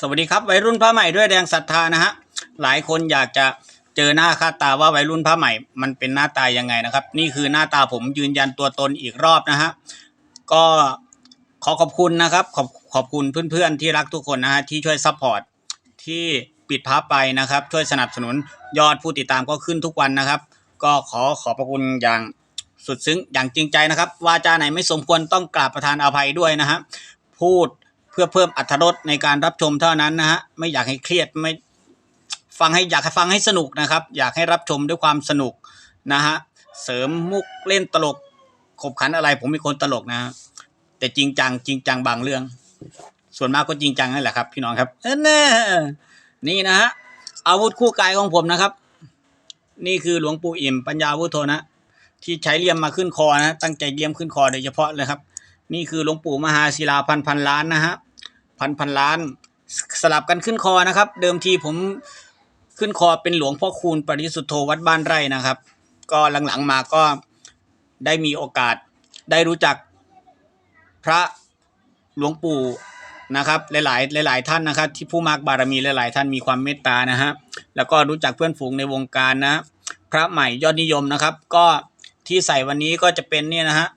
สวัสดีครับวัยรุ่นพระใหม่ด้วยแรงศรัทธานะฮะหลายคนอยากจะเจอหน้าค่าตาว่าวัยรุ่นพระใหม่ มันเป็นหน้าตายังไงนะครับ นี่คือหน้าตาผมยืนยันตัวตนอีกรอบนะฮะก็ขอขอบคุณนะครับ ขอบขอบคุณเพื่อนๆที่รักทุกคนนะฮะที่ช่วยซัพพอร์ตที่ปิดพับไปนะครับ ช่วยสนับสนุนยอดผู้ติดตามก็ขึ้นทุกวันนะครับ ก็ขอขอบพระคุณอย่างสุดซึ้งอย่างจริงใจนะครับวาจาไหนไม่สมควรต้องกราบประทานอภัยด้วยนะฮะพูด พื่อเพิ่มอรรถรสในการรับชมเท่านั้นนะฮะไม่อยากให้เครียดไม่ฟังให้อยากฟังให้สนุกนะครับ อยากให้รับชมด้วยความสนุกนะฮะเสริมมุกเล่นตลกขบขันอะไร ผมเป็นคนตลกนะแต่จริงจังจริงจังบางเรื่อง ส่วนมากก็จริงจังนั่นแหละครับ พี่น้องครับเอ้อแน่นี่นะฮะอาวุธคู่กายของผมนะครับ นี่คือหลวงปู่อิ่มปัญญาวุฒโธนะที่ใช้เลี่ยมมาขึ้นคอนะตั้งใจเลี่ยมขึ้นคอโดยเฉพาะเลยครับ นี่คือหลวงปู่มหาศิลาพันพันล้านนะฮะ พันพันล้าน สลับกันขึ้นคอนะครับ เดิมทีผมขึ้นคอเป็นหลวงพ่อคูณปริสุทธโธวัดบ้านไร่นะครับ ก็หลังๆมาก็ได้มีโอกาสได้รู้จักพระหลวงปู่นะครับหลายๆหลาย ๆ ท่านนะครับ ที่ผู้มากบารมีหลายๆ ท่านมีความเมตตานะฮะแล้วก็รู้จักเพื่อนฝูงในวงการนะ พระใหม่ยอดนิยมนะครับ ก็ที่ใส่วันนี้ก็จะเป็นเนี่ยนะฮะ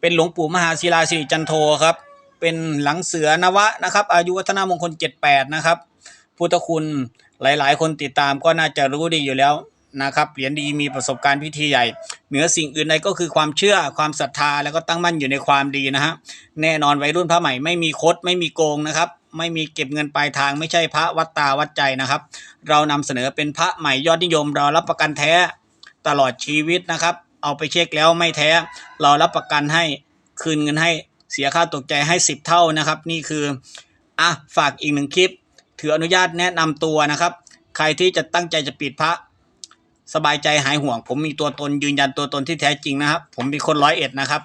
เป็นหลวงปู่มหาศิลาสิริจันโทครับ เป็นหลังเสือนวะนะครับอายุวัฒนามงคล 78 นะครับพุทธคุณหลาย ๆ คนติดตามก็น่าจะรู้ดีอยู่แล้วนะครับเหรียญดีมีประสบการณ์พิธีใหญ่ เหนือสิ่งอื่นใดก็คือความเชื่อความศรัทธาแล้วก็ตั้งมั่นอยู่ในความดีนะฮะแน่นอนวัยรุ่นพระใหม่ไม่มีคดไม่มีโกงนะครับ ไม่มีเก็บเงินปลายทางไม่ใช่พระวัดตาวัดใจนะครับ เรานำเสนอเป็นพระใหม่ยอดนิยม เรารับประกันแท้ตลอดชีวิตนะครับ เอาไปเช็คแล้วไม่แท้ เรารับประกันให้คืนเงินให้ เสียค่าตกใจให้ 10 เท่านะครับ นี่คืออะฝากอีกหนึ่งคลิป ถืออนุญาตแนะนำตัวนะครับ ใครที่จะตั้งใจจะปิดพระ สบายใจหายห่วง ผมมีตัวตนยืนยันตัวตนที่แท้จริงนะครับ ผมเป็นคนร้อยเอ็ดนะครับ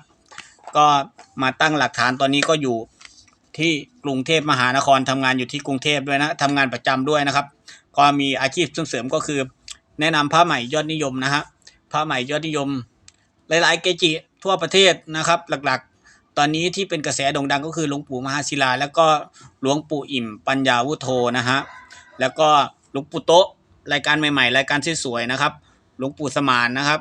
ก็มาตั้งหลักฐานตอนนี้ก็อยู่ที่กรุงเทพมหานครทำงานอยู่ที่กรุงเทพด้วยนะทำงานประจำด้วยนะครับ ก็มีอาชีพเสริมก็คือ แนะนำพระใหม่ยอดนิยมนะฮะพระใหม่ยอดนิยม หลาย ๆ เกจิทั่วประเทศนะครับ หลัก ๆ ตอนนี้ที่เป็นกระแสโด่งดังก็คือหลวงปู่มหาศิลา แล้วก็หลวงปู่อิ่ม ปัญญาวุโธนะฮะแล้วก็หลวงปู่โตะรายการใหม่ ๆ รายการสวยๆนะครับ หลวงปู่สมานนะครับ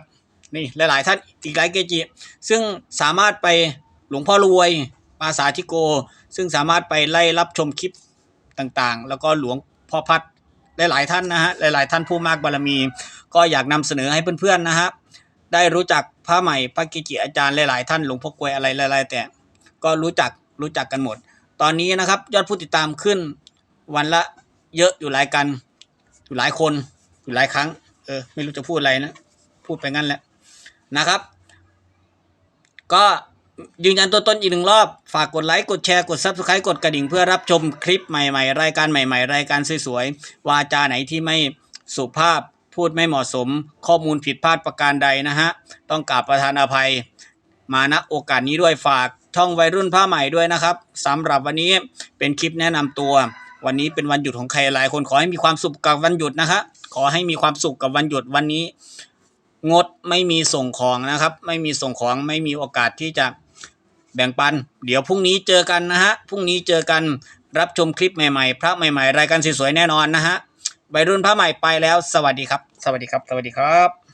นี่หลายๆท่านอีกหลายเกจิ ซึ่งสามารถไปหลวงพ่อรวยปาสาธิโก ซึ่งสามารถไปไล่รับชมคลิปต่างๆ แล้วก็หลวงพ่อพัดหลายๆท่านนะฮะหลายๆท่านผู้มากบารมี ก็อยากนำเสนอให้เพื่อนๆนะฮะ ได้รู้จักพระใหม่พระกิจิอาจารย์หลาย ๆ ท่านหลวงพ่อกวยอะไรหลายๆแต่ก็รู้จักรู้จักกันหมด ตอนนี้นะครับ ยอดผู้ติดตามขึ้นวันละเยอะอยู่หลายกัน อยู่หลายคนอยู่หลายครั้ง เออ ไม่รู้จะพูดอะไรนะ พูดไปงั้นแหละนะครับ ก็ยืนยันตัวตนอีกหนึ่งรอบ ฝากกดไลค์ กดแชร์ กด Subscribe กดกระดิ่งเพื่อรับชมคลิปใหม่ ๆ รายการใหม่ ๆ รายการสวยๆ วาจาไหนที่ไม่สุภาพ พูดไม่เหมาะสมข้อมูลผิดพลาดประการใดนะฮะ ต้องกราบประธานอภัย มาณโอกาสนี้ด้วยฝากช่องวัยรุ่นผ้าใหม่ด้วยนะครับสำหรับวันนี้เป็นคลิปแนะนำตัว วันนี้เป็นวันหยุดของใครหลายคนขอให้มีความสุขกับวันหยุดนะคะขอให้มีความสุขกับวันหยุดวันนี้ งดไม่มีส่งของนะครับ ไม่มีส่งของไม่มีโอกาสที่จะแบ่งปัน เดี๋ยวพรุ่งนี้เจอกันนะฮะพรุ่งนี้เจอกันรับชมคลิปใหม่ๆ พระใหม่ๆ รายการสวยๆแน่นอนนะฮะ วัยรุ่นพระใหม่ไปแล้ว สวัสดีครับ สวัสดีครับ สวัสดีครับ